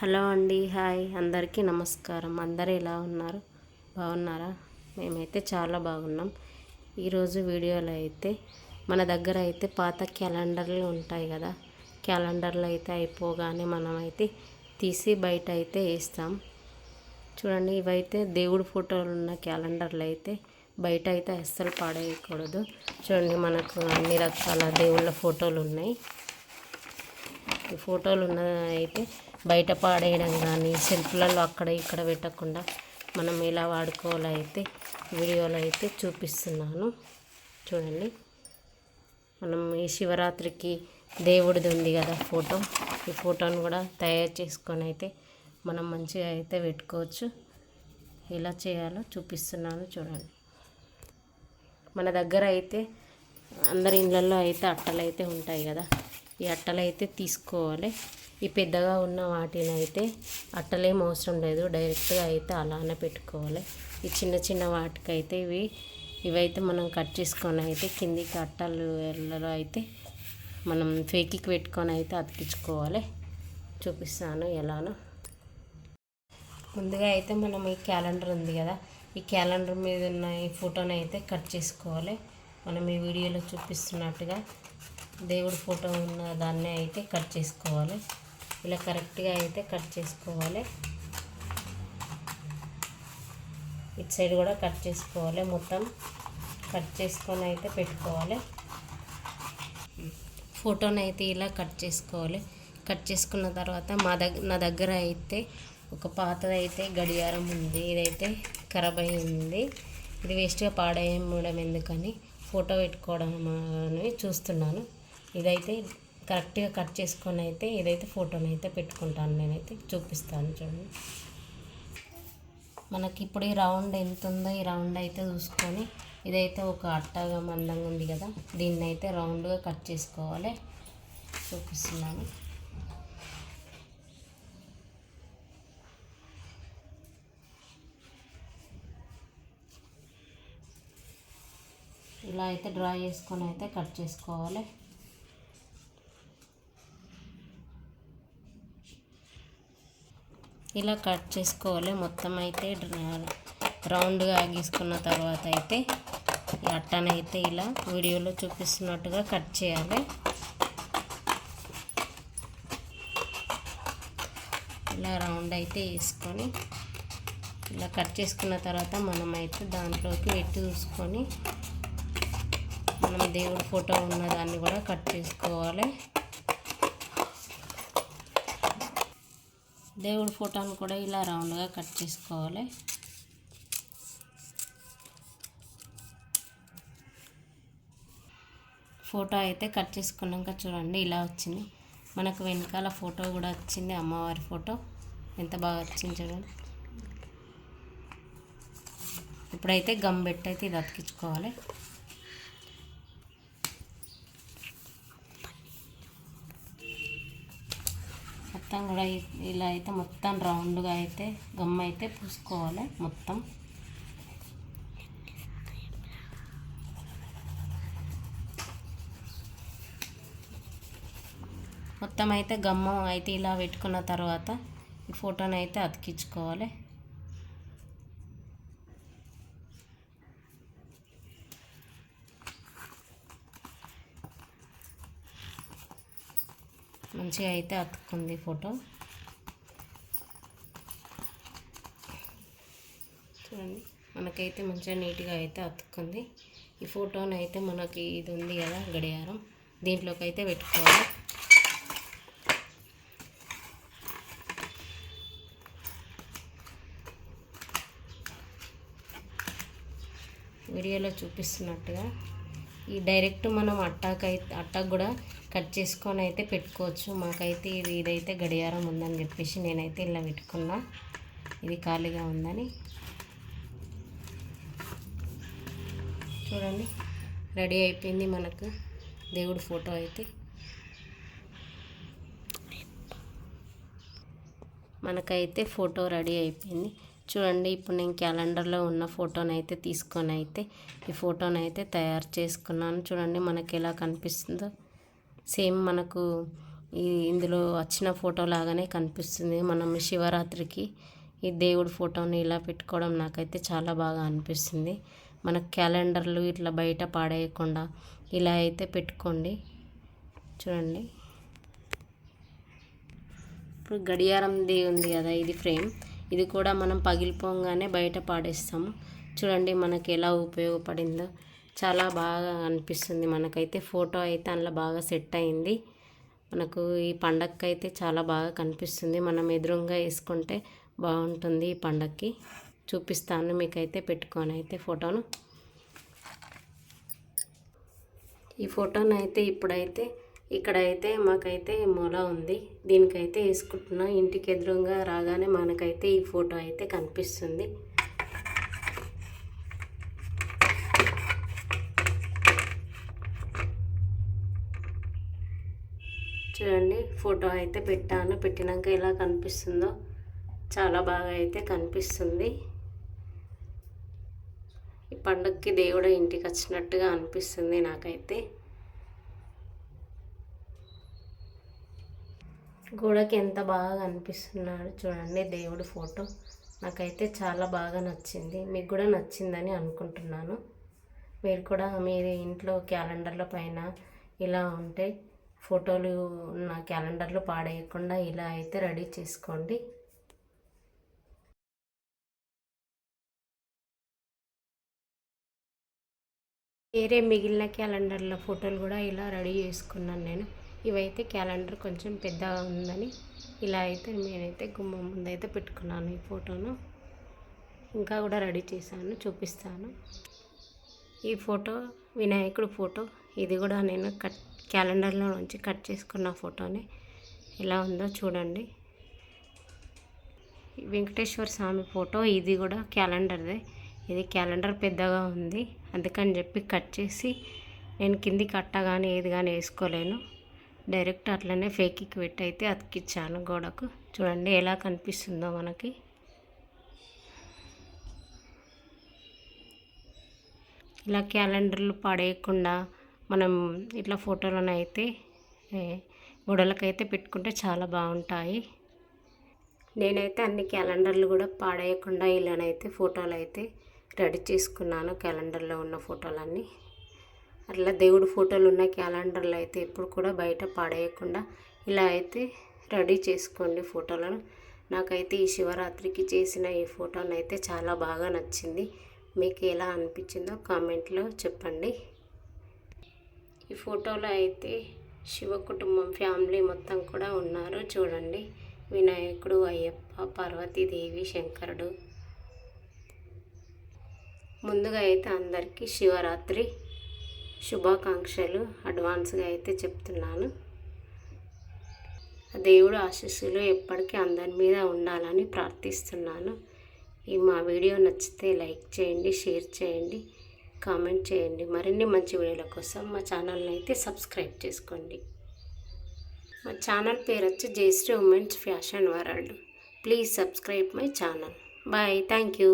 Hello అండి hi. అందరికీ నమస్కారం. అందరు ఎలా ఉన్నారు? బాగున్నారా? మేమైతే చాలా బాగున్నాం. ఈరోజు వీడియోలో అయితే మన దగ్గర అయితే పాత క్యాలెండర్లు ఉంటాయి కదా. క్యాలెండర్లు అయితే అయిపోగానే మనమైతే తీసి బయట అయితే వేస్తాం. చూడండి ఇవైతే దేవుడి ఫోటోలు ఉన్న క్యాలెండర్లు అయితే బయట అయితే అస్సలు పాడేయకూడదు. చూడండి మనకు అన్ని రకాల దేవుళ్ళ ఫోటోలు ఉన్నాయి. ఈ ఫోటోలు ఉన్న అయితే బయట పాడేయడం కానీ సెల్ఫ్లలో అక్కడ ఇక్కడ పెట్టకుండా మనం ఎలా వాడుకోవాలో అయితే వీడియోలో అయితే చూపిస్తున్నాను. చూడండి. మనం ఈ శివరాత్రికి దేవుడిది ఉంది కదా ఫోటో. ఈ ఫోటోను కూడా తయారు చేసుకొని అయితే మనం మంచిగా అయితే పెట్టుకోవచ్చు. ఎలా చేయాలో చూపిస్తున్నాను చూడండి. మన దగ్గర అయితే అందరి ఇళ్ళల్లో అయితే అట్టలు అయితే ఉంటాయి కదా. ఈ అట్టలు అయితే తీసుకోవాలి. ఈ పెద్దగా ఉన్న వాటిని అయితే అట్టలేం అవసరం లేదు. డైరెక్ట్గా అయితే అలానే పెట్టుకోవాలి. ఈ చిన్న చిన్న వాటికైతే ఇవి ఇవైతే మనం కట్ చేసుకొని అయితే కిందికి అట్టలు ఎల్లలో అయితే మనం ఫేకికి పెట్టుకొని అయితే అతికించుకోవాలి. చూపిస్తాను ఎలానో. ముందుగా అయితే మనం ఈ క్యాలెండర్ ఉంది కదా ఈ క్యాలెండర్ మీద ఉన్న ఈ ఫోటోని అయితే కట్ చేసుకోవాలి. మనం ఈ వీడియోలో చూపిస్తున్నట్టుగా దేవుడి ఫోటో ఉన్న దాన్ని అయితే కట్ చేసుకోవాలి. ఇలా కరెక్ట్గా అయితే కట్ చేసుకోవాలి. ఇటు సైడ్ కూడా కట్ చేసుకోవాలి. మొత్తం కట్ చేసుకొని అయితే పెట్టుకోవాలి. ఫోటోని అయితే ఇలా కట్ చేసుకోవాలి. కట్ చేసుకున్న తర్వాత మా దగ్గర నా దగ్గర అయితే ఒక పాతదైతే అయితే గడియారం ఉంది. ఇదైతే ఖరాబ్ అయింది. ఇది వేస్ట్గా పాడేయడం ఎందుకని ఫోటో పెట్టుకోవడం చూస్తున్నాను. ఇదైతే కరెక్ట్గా కట్ చేసుకొని అయితే ఇదైతే ఫోటోని అయితే పెట్టుకుంటాను నేనైతే చూపిస్తాను చూడండి. మనకి ఇప్పుడు ఈ రౌండ్ ఎంత ఉందో ఈ రౌండ్ అయితే చూసుకొని ఇదైతే ఒక అట్టగా మందంగా ఉంది కదా దీన్ని అయితే రౌండ్గా కట్ చేసుకోవాలి. చూపిస్తున్నాను. ఇలా అయితే డ్రా చేసుకొని అయితే కట్ చేసుకోవాలి. ఇలా కట్ చేసుకోవాలి. మొత్తం అయితే రౌండ్గా గీసుకున్న తర్వాత అయితే అట్టనైతే ఇలా వీడియోలో చూపిస్తున్నట్టుగా కట్ చేయాలి. ఇలా రౌండ్ అయితే వేసుకొని ఇలా కట్ చేసుకున్న తర్వాత మనమైతే దాంట్లోకి పెట్టి చూసుకొని మనం దేవుడి ఫోటో ఉన్న దాన్ని కూడా కట్ చేసుకోవాలి. దేవుడి ఫోటోని కూడా ఇలా రౌండ్గా కట్ చేసుకోవాలి. ఫోటో అయితే కట్ చేసుకున్నాక చూడండి ఇలా వచ్చింది. మనకు వెనకాల ఫోటో కూడా వచ్చింది అమ్మవారి ఫోటో. ఎంత బాగా వచ్చింది చూడండి. ఇప్పుడైతే గమ్ పెట్టి అయితే ఇది అతికించుకోవాలి. మొత్తం కూడా ఇలా అయితే మొత్తం రౌండ్గా అయితే గమ్ అయితే పూసుకోవాలి మొత్తం. మొత్తం అయితే గమ్మం అయితే ఇలా పెట్టుకున్న తర్వాత ఈ ఫోటోని అయితే అతికించుకోవాలి. మంచిగా అయితే అతుక్కుంది ఫోటో. చూడండి మనకైతే మంచిగా నీట్గా అయితే అతుక్కుంది. ఈ ఫోటోని అయితే మనకి ఇది ఉంది కదా గడియారం. దీంట్లోకి అయితే పెట్టుకోవాలి. వీడియోలో చూపిస్తున్నట్టుగా ఈ డైరెక్ట్ మనం అట్టాకైతే అట్టాకు కూడా కట్ చేసుకొని అయితే పెట్టుకోవచ్చు. మాకైతే ఇది ఇదైతే గడియారం ఉందని చెప్పేసి నేనైతే ఇలా పెట్టుకున్నా. ఇది ఖాళీగా ఉందని. చూడండి రెడీ అయిపోయింది మనకు. దేవుడి ఫోటో అయితే. మనకైతే ఫోటో రెడీ అయిపోయింది. చూడండి ఇప్పుడు నేను క్యాలెండర్లో ఉన్న ఫోటోని అయితే తీసుకొని అయితే ఈ ఫోటోని అయితే తయారు చేసుకున్నాను. చూడండి మనకి ఎలా కనిపిస్తుందో. సేమ్ మనకు ఈ ఇందులో వచ్చిన ఫోటో లాగానే కనిపిస్తుంది. మనం శివరాత్రికి ఈ దేవుడి ఫోటోని ఇలా పెట్టుకోవడం నాకైతే చాలా బాగా అనిపిస్తుంది. మన క్యాలెండర్లు ఇట్లా బయట పాడేయకుండా ఇలా అయితే పెట్టుకోండి. చూడండి. ఇప్పుడు గడియారంది ఉంది కదా ఇది ఫ్రేమ్. ఇది కూడా మనం పగిలిపోగానే బయట పాడేస్తాము. చూడండి మనకి ఎలా ఉపయోగపడిందో. చాలా బాగా అనిపిస్తుంది మనకైతే. ఫోటో అయితే అందులో బాగా సెట్ అయింది. మనకు ఈ పండగకి అయితే చాలా బాగా కనిపిస్తుంది. మనం ఎదురుగా వేసుకుంటే బాగుంటుంది ఈ పండగకి చూపిస్తాను మీకైతే పెట్టుకొని అయితే ఫోటోను. ఈ ఫోటోను అయితే ఇప్పుడైతే ఇక్కడైతే మాకైతే మొల ఉంది. దీనికైతే వేసుకుంటున్నా. ఇంటికి ఎదురుగా రాగానే మనకైతే ఈ ఫోటో అయితే కనిపిస్తుంది. చూడండి ఫోటో అయితే పెట్టాను. పెట్టినాక ఎలా కనిపిస్తుందో చాలా బాగా అయితే కనిపిస్తుంది. ఈ పండుగకి దేవుడు ఇంటికి వచ్చినట్టుగా అనిపిస్తుంది నాకైతే. గోడకి ఎంత బాగా అనిపిస్తున్నాడు చూడండి దేవుడి ఫోటో. నాకైతే చాలా బాగా నచ్చింది. మీకు కూడా నచ్చిందని అనుకుంటున్నాను. మీరు కూడా మీరు ఇంట్లో క్యాలెండర్ల పైన ఇలా ఉంటే ఫోటోలు ఉన్న క్యాలెండర్లు పాడేయకుండా ఇలా అయితే రెడీ చేసుకోండి. వేరే మిగిలిన క్యాలెండర్ల ఫోటోలు కూడా ఇలా రెడీ చేసుకున్నాను నేను. ఇవైతే క్యాలెండర్ కొంచెం పెద్దగా ఉందని ఇలా అయితే నేనైతే గుమ్మం ముందు అయితే పెట్టుకున్నాను ఈ ఫోటోను. ఇంకా కూడా రెడీ చేశాను చూపిస్తాను. ఈ ఫోటో వినాయకుడు ఫోటో ఇది కూడా నేను కట్ క్యాలెండర్లో నుంచి కట్ చేసుకున్న ఫోటోని. ఎలా ఉందో చూడండి. వెంకటేశ్వర స్వామి ఫోటో ఇది కూడా క్యాలెండర్దే. ఇది క్యాలెండర్ పెద్దగా ఉంది అందుకని చెప్పి కట్ చేసి నేను కింది కట్ట కానీ ఏది కానీ వేసుకోలేను. డైరెక్ట్ అట్లనే ఫేక్కి పెట్టి అయితే అతికిచ్చాను గోడకు. చూడండి ఎలా కనిపిస్తుందో మనకి. ఇలా క్యాలెండర్లు పడేయకుండా మనం ఇట్లా ఫోటోలను అయితే గోడలకైతే పెట్టుకుంటే చాలా బాగుంటాయి. నేనైతే అన్ని క్యాలెండర్లు కూడా పాడేయకుండా ఇలానైతే ఫోటోలు అయితే రెడీ చేసుకున్నాను క్యాలెండర్లో ఉన్న ఫోటోలన్నీ. అట్లా దేవుడు ఫోటోలు ఉన్న క్యాలెండర్లు అయితే ఎప్పుడు కూడా బయట పాడేయకుండా ఇలా అయితే రెడీ చేసుకోండి ఫోటోలను. నాకైతే ఈ శివరాత్రికి చేసిన ఈ ఫోటోను అయితే చాలా బాగా నచ్చింది. మీకు ఎలా అనిపించిందో కామెంట్లో చెప్పండి. ఈ ఫోటోలో అయితే శివ కుటుంబం ఫ్యామిలీ మొత్తం కూడా ఉన్నారు. చూడండి వినాయకుడు అయ్యప్ప పార్వతీదేవి శంకరుడు. ముందుగా అయితే అందరికీ శివరాత్రి శుభాకాంక్షలు అడ్వాన్స్గా అయితే చెప్తున్నాను. దేవుడు ఆశీస్సులు ఎప్పటికీ అందరి మీద ఉండాలని ప్రార్థిస్తున్నాను. ఈ మా వీడియో నచ్చితే లైక్ చేయండి షేర్ చేయండి కామెంట్ చేయండి. మరిన్ని మంచి వీడియోల కోసం మా ఛానల్ని అయితే సబ్స్క్రైబ్ చేసుకోండి. మా ఛానల్ పేరు వచ్చి Jayashree women's fashion world. Please subscribe my channel. Bye. Thank you.